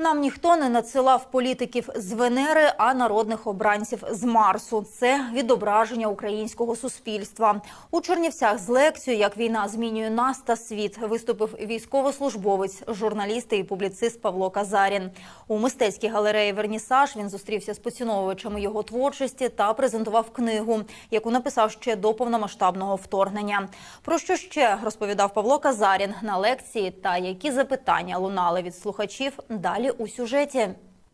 Нам ніхто не надсилав політиків з Венери, а народних обранців з Марсу. Це відображення українського суспільства. У Чернівцях з лекцією «Як війна змінює нас та світ» виступив військовослужбовець, журналіст і публіцист Павло Казарін. У мистецькій галереї Вернісаж він зустрівся з поціновувачами його творчості та презентував книгу, яку написав ще до повномасштабного вторгнення. Про що ще розповідав Павло Казарін на лекції та які запитання лунали від слухачів далі у сюжеті.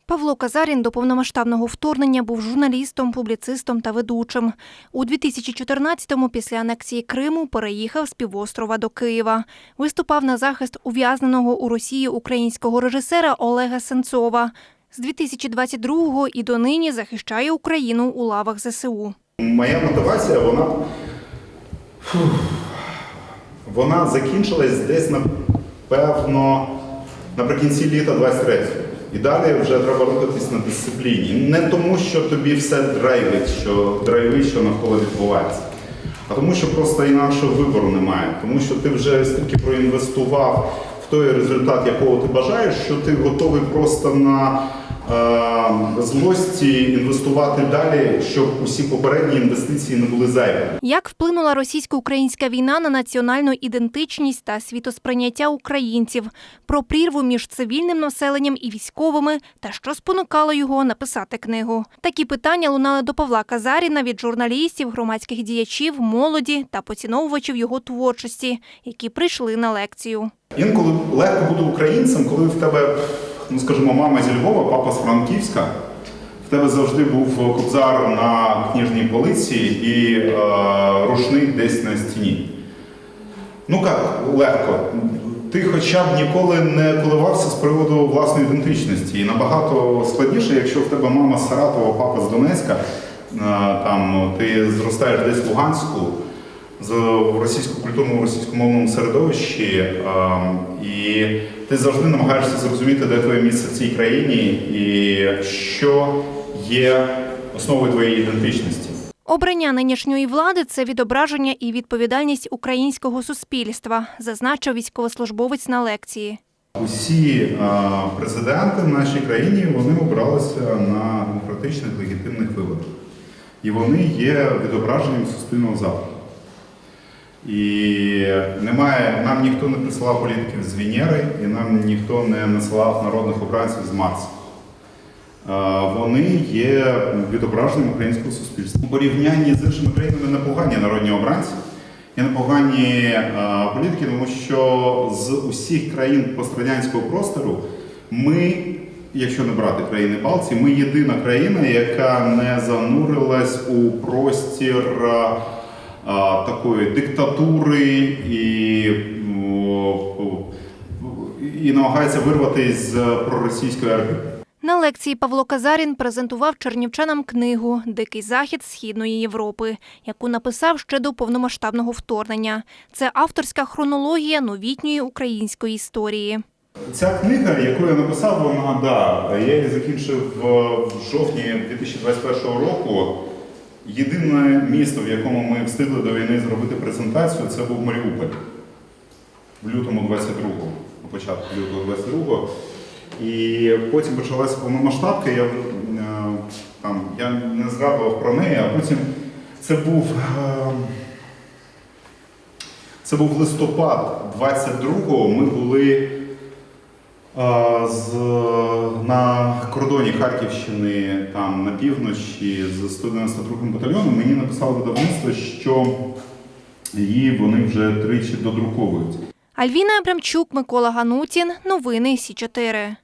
Павло Казарін до повномасштабного вторгнення був журналістом, публіцистом та ведучим. У 2014-му після анексії Криму переїхав з півострова до Києва. Виступав на захист ув'язненого у Росії українського режисера Олега Сенцова. З 2022-го і донині захищає Україну у лавах ЗСУ. Моя мотивація, вона, вона закінчилась десь напевно наприкінці літа 23-го. І далі вже треба рухатись на дисципліні. Не тому, що тобі все драйвить, що драйвить, що навколо відбувається, а тому, що просто інакшого вибору немає. Тому що ти вже стільки проінвестував в той результат, якого ти бажаєш, що ти готовий просто на злості інвестувати далі, щоб усі попередні інвестиції не були зайвими. Як вплинула російсько-українська війна на національну ідентичність та світосприйняття українців, про прірву між цивільним населенням і військовими, та що спонукало його написати книгу? Такі питання лунали до Павла Казаріна від журналістів, громадських діячів, молоді та поціновувачів його творчості, які прийшли на лекцію. Інколи легко бути українцем, коли в тебе, ну скажімо, мама зі Львова, папа з Франківська. В тебе завжди був кобзар на книжній полиці і е, рушник десь на стіні. Ну як легко. Ти хоча б ніколи не коливався з приводу власної ідентичності. І набагато складніше, якщо в тебе мама з Саратова, папа з Донецька, е, там ти зростаєш десь в Луганську, в російсько-культурному російськомовному середовищі, і ти завжди намагаєшся зрозуміти, де твоє місце в цій країні і що є основою твоєї ідентичності. Обрання нинішньої влади це відображення і відповідальність українського суспільства, зазначив військовослужбовець на лекції. Усі президенти в нашій країні вони обиралися на демократичних легітимних виборах. І вони є відображенням суспільного запиту. І немає, нам ніхто не присилав політиків з Венери, і нам ніхто не насилав народних обранців з Марса. Е, Вони є відображенням українського суспільства. У порівнянні з іншими країнами непогані народні обранці і непогані політики, тому що з усіх країн пострадянського простору ми, якщо не брати країни Балтії, ми єдина країна, яка не занурилась у простір такої диктатури і, і намагається вирватися з проросійської армії. На лекції Павло Казарін презентував чернівчанам книгу Дикий захід Східної Європи, яку написав ще до повномасштабного вторгнення. Це авторська хронологія новітньої української історії. Ця книга, яку я написав, вона да, я її закінчив в в жовтні 2021 року. Єдине місто, в якому ми встигли до війни зробити презентацію, це був Маріуполь в лютому 22-го, на початку лютого 22-го. І потім почалася повномасштабка, я, е, там, я не згадував про неї, а потім це був. е, Це був листопад 22-го. Ми були з, на кордоні Харківщини, там на півночі з 192-м батальйоном. Мені написало видавництво, що її вони вже тричі додруковують. Альвіна Абрамчук, Микола Ганутін. Новини Сі 4